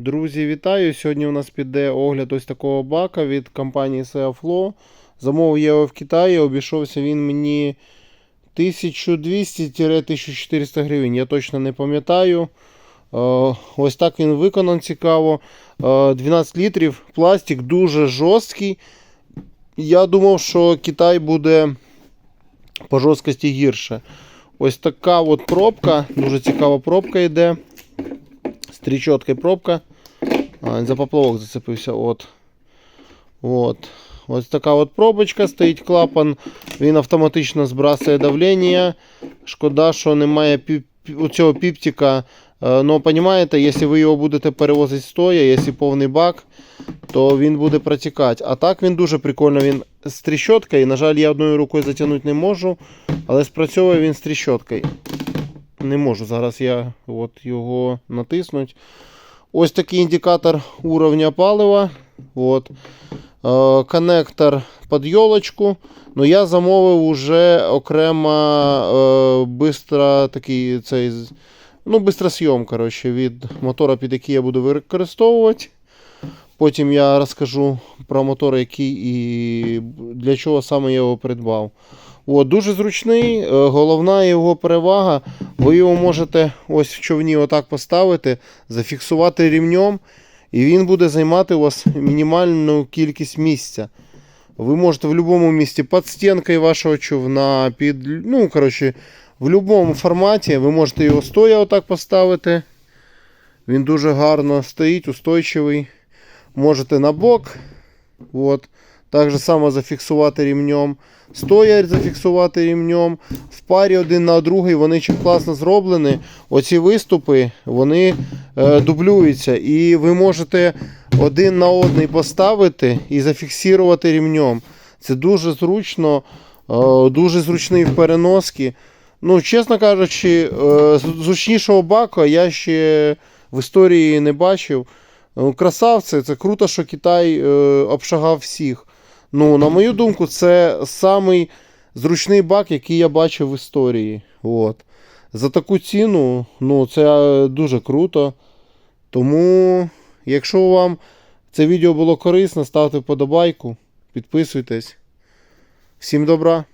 Друзі, вітаю! Сьогодні у нас піде огляд ось такого бака від компанії Seaflow. Замовив я його в Китаї, обійшовся він мені 1200-1400 гривень. Я точно не пам'ятаю. Е, Ось так він виконан цікаво. Е, 12 літрів, пластик дуже жорсткий. Я думав, що Китай буде по жорсткості гірше. Ось така от пробка, дуже цікава пробка йде. З пробка. За поплавок зацепився. От. От. Ось така от пробочка, стоїть клапан, він автоматично збрасує давлення. Шкода, що немає піп... цього піптика. Ну, розумієте, якщо ви його будете перевозити стоя, якщо повний бак, то він буде протікати. А так він дуже прикольно. Він з тріщоткою. На жаль, я одною рукою затягнути не можу, але спрацьовує він з тріщоткою. Не можу. Зараз я от його натиснуть. Ось такий індикатор уровня палива. От. Е, коннектор під йолочку. Ну, я замовив уже окремо е, бистро такий цей. Ну, бистросйом, коротше, від мотора, під який я буду використовувати. Потім я розкажу про мотор, який і для чого саме я його придбав. От, дуже зручний, е, головна його перевага. Ви його можете ось в човні отак поставити, зафіксувати рівнем, і він буде займати у вас мінімальну кількість місця. Ви можете в будь-якому місці під стінкою вашого човна, під, ну, коротше, в будь-якому форматі ви можете його стоя отак поставити. Він дуже гарно стоїть, устойчивий. Можете на бок. От. Так же само зафіксувати рівнем. Стоя зафіксувати рівнем. В парі один на другий вони чим класно зроблені. Оці виступи вони е, дублюються. І ви можете один на один поставити і зафіксувати рівнем. Це дуже зручно, е, дуже зручний в переноски. Ну, чесно кажучи, е, зручнішого бака я ще в історії не бачив. Ну, Красавці, це круто, що Китай е, обшагав всіх. Ну, на мою думку, це самий зручний бак, який я бачив в історії. От. За таку ціну, ну, це е, дуже круто. Тому, якщо вам це відео було корисно, ставте вподобайку, підписуйтесь. Всім добра!